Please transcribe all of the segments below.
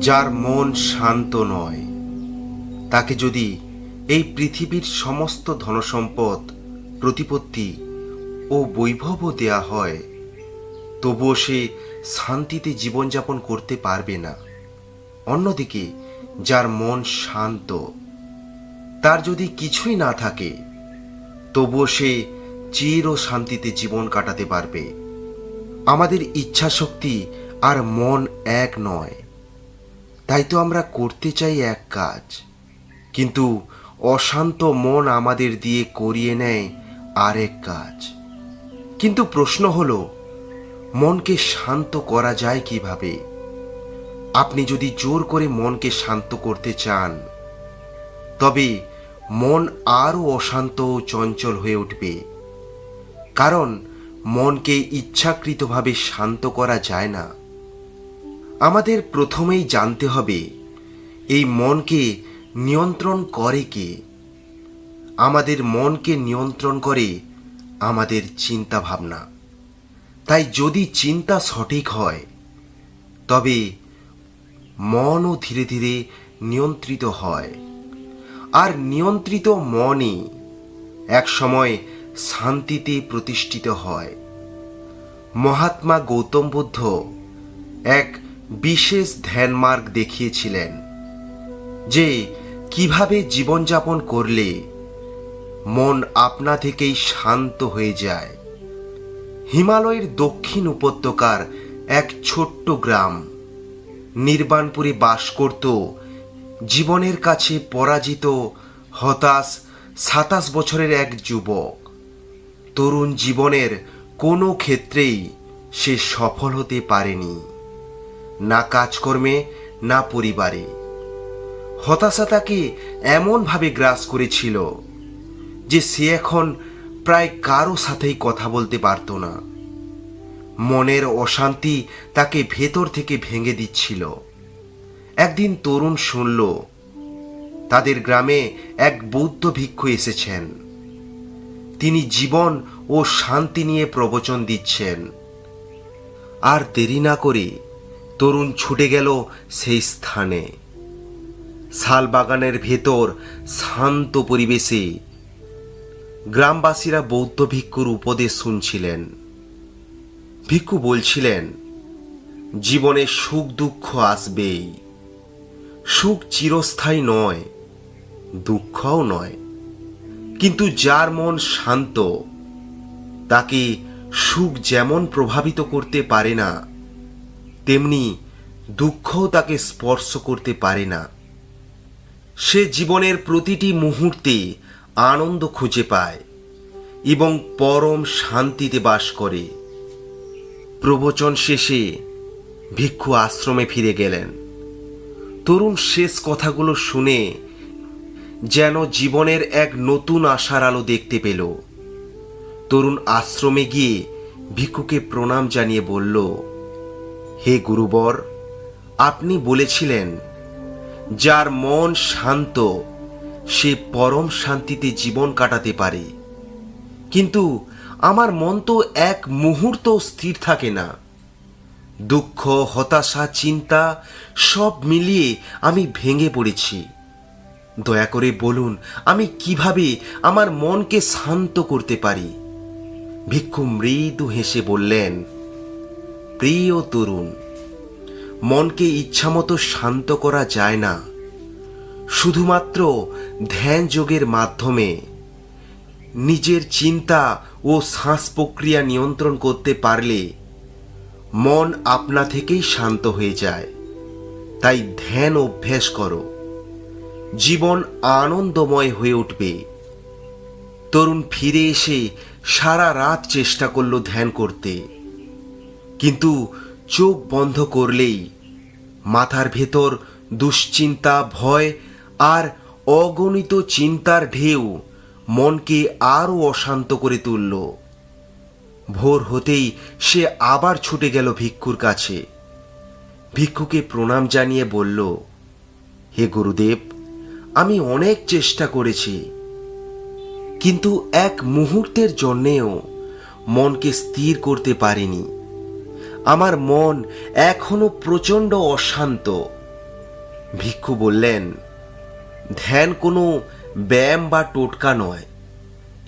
যার মন শান্ত নয়, তাকে যদি এই পৃথিবীর সমস্ত ধনসম্পদ, প্রতিপত্তি ও বৈভবও দেয়া হয়, তবুও সে শান্তিতে জীবনযাপন করতে পারবে না। অন্যদিকে, যার মন শান্ত, তার যদি কিছুই না থাকে, তবুও সে চির শান্তিতে জীবন কাটাতে পারবে। আমাদের ইচ্ছা শক্তি আর মন এক নয়। তাই তো আমরা করতে চাই এক কাজ। কিন্তু অশান্ত মন আমাদের দিয়ে করিয়ে নেয় আরেক কাজ। কিন্তু প্রশ্ন হলো, মনকে শান্ত করা যায় কীভাবে? আপনি যদি জোর করে মনকে শান্ত করতে চান, তবে মন আরও অশান্ত ও চঞ্চল হয়ে উঠবে। কারণ মনকে ইচ্ছাকৃতভাবে শান্ত করা যায় না। আমাদের প্রথমেই জানতে হবে, এই মনকে নিয়ন্ত্রণ করে কে? আমাদের মনকে নিয়ন্ত্রণ করে আমাদের চিন্তা ভাবনা তাই যদি চিন্তা সঠিক হয়, তবে মনও ধীরে ধীরে নিয়ন্ত্রিত হয়। আর নিয়ন্ত্রিত মনই একসময় শান্তিতে প্রতিষ্ঠিত হয়। মহাত্মা গৌতম বুদ্ধ এক বিশেষ ধ্যানমার্গ দেখিয়েছিলেন যে কীভাবে জীবনযাপন করলে মন আপনা থেকেই শান্ত হয়ে যায়। হিমালয়ের দক্ষিণ উপত্যকার এক ছোট্ট গ্রাম নির্বাণপুরে বাস করত, জীবনের কাছে পরাজিত, হতাশ, সাতাশ বছরের এক যুবক। তরুণ জীবনের কোনো ক্ষেত্রেই সে সফল হতে পারেনি। না কাজকর্মে, না পরিবারে। হতাশা তাকে এমনভাবে গ্রাস করেছিল যে সে এখন প্রায় কারও সাথেই কথা বলতে পারত না। মনের অশান্তি তাকে ভেতর থেকে ভেঙে দিচ্ছিল। একদিন তরুণ শুনল, তাদের গ্রামে এক বৌদ্ধ ভিক্ষু এসেছেন। তিনি জীবন ও শান্তি নিয়ে প্রবচন দিচ্ছেন। আর দেরি না করে তরুণ ছুটে গেল সেই স্থানে। শালবাগানের ভেতর শান্ত পরিবেশে গ্রামবাসীরা বৌদ্ধ ভিক্ষুর উপদেশ শুনছিলেন। ভিক্ষু বলছিলেন, জীবনে সুখ দুঃখ আসবেই। সুখ চিরস্থায়ী নয়, দুঃখও নয়। কিন্তু যার মন শান্ত, তাকে সুখ যেমন প্রভাবিত করতে পারে না তেমনি দুঃখও তাকে স্পর্শ করতে পারে না। সে জীবনের প্রতিটি মুহূর্তে আনন্দ খুঁজে পায় এবং পরম শান্তিতে বাস করে। প্রবচন শেষে ভিক্ষু আশ্রমে ফিরে গেলেন। তরুণ শেষ কথাগুলো শুনে যেন জীবনের এক নতুন আশার আলো দেখতে পেল। তরুণ আশ্রমে গিয়ে ভিক্ষুকে প্রণাম জানিয়ে বলল হে গুরুবর, আপনি বলেছিলেন, যার মন শান্ত, সে পরম শান্তিতে জীবন কাটাতে পারে। কিন্তু আমার মন তো এক মুহূর্ত স্থির থাকে না। দুঃখ, হতাশা, চিন্তা সব মিলিয়ে আমি ভেঙে পড়েছি। দয়া করে বলুন, আমি কীভাবে আমার মনকে শান্ত করতে পারি? ভিক্ষু মৃদু হেসে বললেন প্রিয় তরুণ, মনকে ইচ্ছামতো শান্ত করা যায় না। শুধুমাত্র ধ্যান যোগের মাধ্যমে নিজের চিন্তা ও শ্বাস প্রক্রিয়া নিয়ন্ত্রণ করতে পারলে মন আপনা থেকেই শান্ত হয়ে যায়। তাই ধ্যান অভ্যাস করো। জীবন আনন্দময় হয়ে উঠবে। তরুণ ফিরে এসে সারা রাত চেষ্টা করল ধ্যান করতে। কিন্তু চোখ বন্ধ করলেই মাথার ভেতর দুশ্চিন্তা, ভয় আর অগণিত চিন্তার ঢেউ মনকে আরও অশান্ত করে তুলল। ভোর হতেই সে আবার ছুটে গেল ভিক্ষুর কাছে। ভিক্ষুকে প্রণাম জানিয়ে বলল, হে গুরুদেব, আমি অনেক চেষ্টা করেছি, কিন্তু এক মুহূর্তের জন্যেও মনকে স্থির করতে পারিনি। আমার মন এখনও প্রচণ্ড অশান্ত। ভিক্ষু বললেন, ধ্যান কোনো ব্যায়াম বা টোটকা নয়।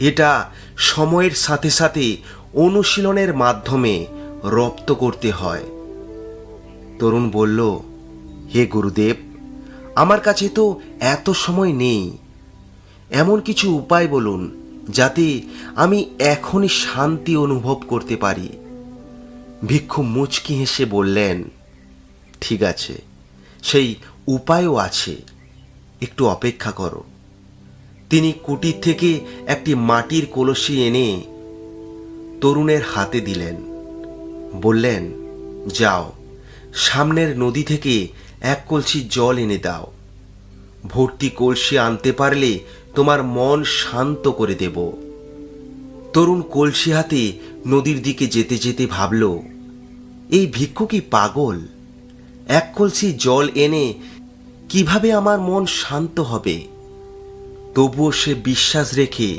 এটা সময়ের সাথে সাথে অনুশীলনের মাধ্যমে রপ্ত করতে হয়। তরুণ বলল, হে গুরুদেব, আমার কাছে তো এত সময় নেই। এমন কিছু উপায় বলুন, যাতে আমি এখনই শান্তি অনুভব করতে পারি। ভিক্ষু মুচকি হেসে বললেন, ঠিক আছে, সেই উপায়ও আছে, একটু অপেক্ষা করো। তিনি কুটির থেকে একটি মাটির কলসি এনে তরুণের হাতে দিলেন। বললেন, যাও, সামনের নদী থেকে এক কলসি জল এনে দাও। ভর্তি কলসি আনতে পারলে তোমার মন শান্ত করে দেব। তরুণ কলসি হাতে নদীর দিকে যেতে যেতে ভাবল, এই ভিক্ষু কি পাগল? এক কলসি জল এনে কীভাবে আমার মন শান্ত হবে? তবুও সে বিশ্বাস রেখে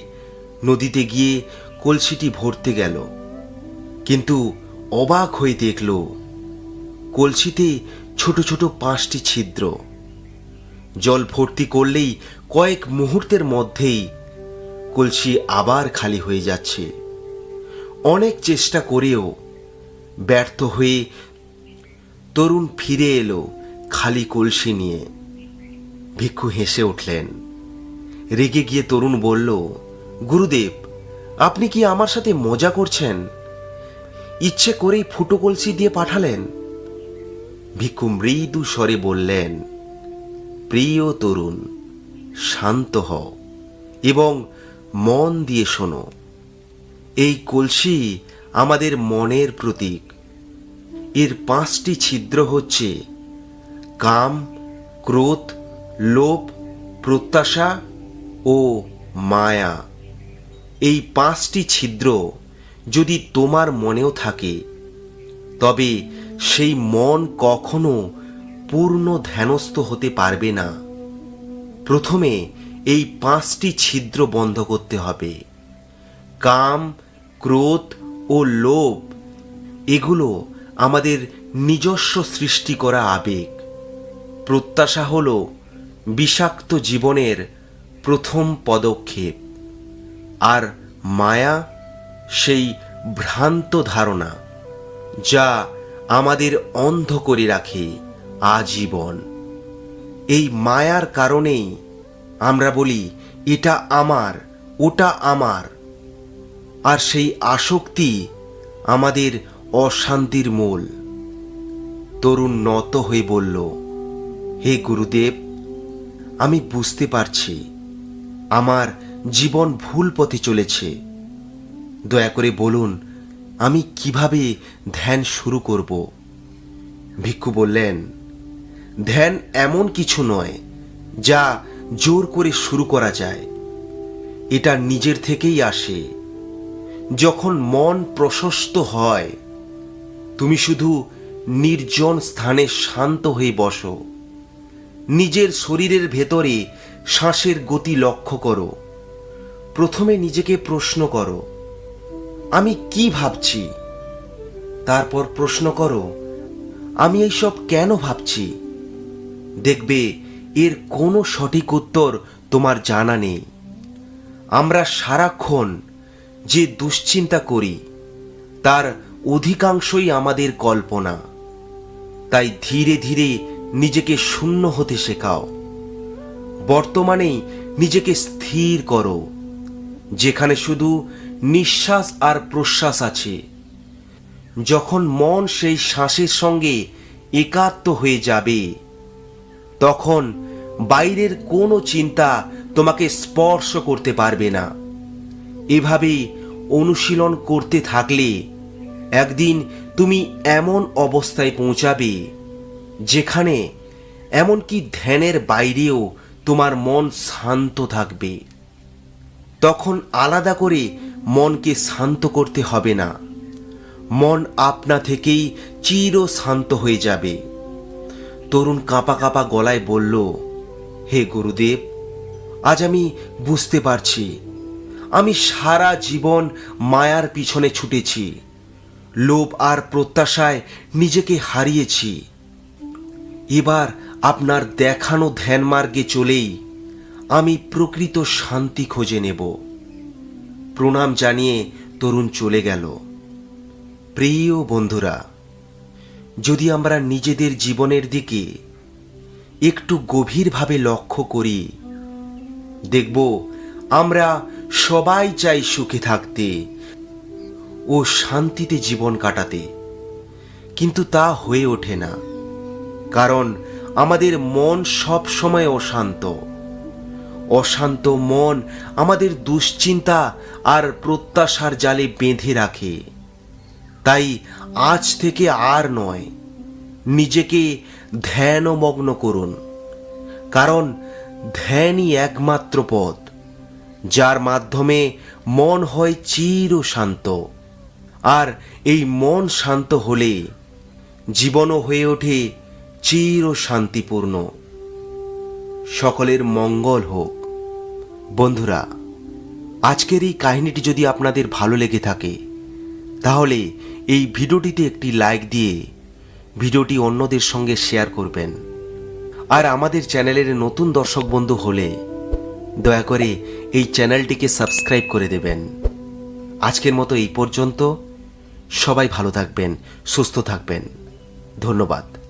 নদীতে গিয়ে কলসিটি ভরতে গেল। কিন্তু অবাক হয়ে দেখল, কলসিতে ছোট ছোট পাঁচটি ছিদ্র। জল ভর্তি করলেই কয়েক মুহূর্তের মধ্যেই কলসি আবার খালি হয়ে যাচ্ছে। অনেক চেষ্টা করেও ব্যর্থ হয়ে তরুণ ফিরে এলো খালি কলসি নিয়ে। ভিক্ষু হেসে উঠলেন। রেগে গিয়ে তরুণ বলল, গুরুদেব, আপনি কি আমার সাথে মজা করছেন? ইচ্ছে করেই ফুটো কলসি দিয়ে পাঠালেন। ভিক্ষু মৃদু স্বরে বললেন, প্রিয় তরুণ, শান্ত হও এবং মন দিয়ে শোনো। এই কলসি আমাদের মনের প্রতীক। এর পাঁচটি ছিদ্র হচ্ছে কাম, ক্রোধ, লোভ, প্রত্যাশা ও মায়া। এই পাঁচটি ছিদ্র যদি তোমার মনেও থাকে, তবে সেই মন কখনো পূর্ণ ধ্যানস্থ হতে পারবে না। প্রথমে এই পাঁচটি ছিদ্র বন্ধ করতে হবে। কাম, ক্রোধ ও লোভ, এগুলো আমাদের নিজস্ব সৃষ্টি করা আবেগ। প্রত্যাশা হল বিষাক্ত জীবনের প্রথম পদক্ষেপ। আর মায়া সেই ভ্রান্ত ধারণা যা আমাদের অন্ধ করে রাখে আজীবন। এই মায়ার কারণেই আমরা বলি, এটা আমার, ওটা আমার। আর সেই আসক্তি আমাদের অশান্তির মূল। তরুণ নত হয়ে বলল, হে গুরুদেব, আমি বুঝতে পারছি, আমার জীবন ভুল পথে চলেছে। দয়া করে বলুন, আমি কীভাবে ধ্যান শুরু করব? ভিক্ষু বললেন, ধ্যান এমন কিছু নয়, যা জোর করে শুরু করা যায়। এটা নিজের থেকেই আসে। যখন মন প্রশস্ত হয়, তুমি শুধু নির্জন স্থানে শান্ত হয়ে বসো। নিজের শরীরের ভেতরে শ্বাসের গতি লক্ষ্য করো। প্রথমে নিজেকে প্রশ্ন করো, আমি কি ভাবছি? তারপর প্রশ্ন করো, আমি এইসব কেন ভাবছি? দেখবে এর কোনো সঠিক উত্তর তোমার জানা নেই। আমরা সারাক্ষণ যে দুশ্চিন্তা করি, তার অধিকাংশই আমাদের কল্পনা। তাই ধীরে ধীরে নিজেকে শূন্য হতে শেখাও। বর্তমানেই নিজেকে স্থির করো, যেখানে শুধু নিঃশ্বাস আর প্রশ্বাস আছে। যখন মন সেই শ্বাসের সঙ্গে একাত্ম হয়ে যাবে তখন বাইরের কোনো চিন্তা তোমাকে স্পর্শ করতে পারবে না। এভাবেই অনুশীলন করতে থাকলে একদিন তুমি এমন অবস্থায় পৌঁছাবে যেখানে এমনকি ধ্যানের বাইরেও তোমার মন শান্ত থাকবে। তখন আলাদা করে মনকে শান্ত করতে হবে না। মন আপনা থেকেই চির শান্ত হয়ে যাবে। তরুণ কাঁপা কাঁপা গলায় বলল, হে গুরুদেব, আজ আমি বুঝতে পারছি। আমি সারা জীবন মায়ার পিছনে ছুটেছি। লোভ আর প্রত্যাশায় নিজেকে হারিয়েছি। এবার আপনার দেখানো ধ্যান মার্গে চলেই আমি প্রকৃত শান্তি খুঁজে নেব। প্রণাম জানিয়ে তরুণ চলে গেল। প্রিয় বন্ধুরা যদি আমরা নিজেদের জীবনের দিকে একটু গভীরভাবে লক্ষ্য করি, দেখব আমরা সবাই চাই সুখে থাকতে ও শান্তিতে জীবন কাটাতে। কিন্তু তা হয়ে ওঠে না, কারণ আমাদের মন সব সময় অশান্ত। অশান্ত মন আমাদের দুশ্চিন্তা আর প্রত্যাশার জালে বেঁধে রাখে। তাই আজ থেকে আর নয়, নিজেকে ধ্যানমগ্ন করুন। কারণ ধ্যানই একমাত্র পথ, যার মাধ্যমে মন হয় চির শান্ত। আর এই মন শান্ত হলে জীবনও হয়ে ওঠে চির শান্তিপূর্ণ। সকলের মঙ্গল হোক। বন্ধুরা, আজকের এই কাহিনীটি যদি আপনাদের ভালো লেগে থাকে, তাহলে এই ভিডিওটিতে একটি লাইক দিয়ে ভিডিওটি অন্যদের সঙ্গে শেয়ার করবেন। আর আমাদের চ্যানেলের নতুন দর্শক বন্ধু হলে দয়া করে এই চ্যানেলটিকে সাবস্ক্রাইব করে দেবেন। আজকের মতো এই পর্যন্ত। সবাই ভালো থাকবেন, সুস্থ থাকবেন। ধন্যবাদ।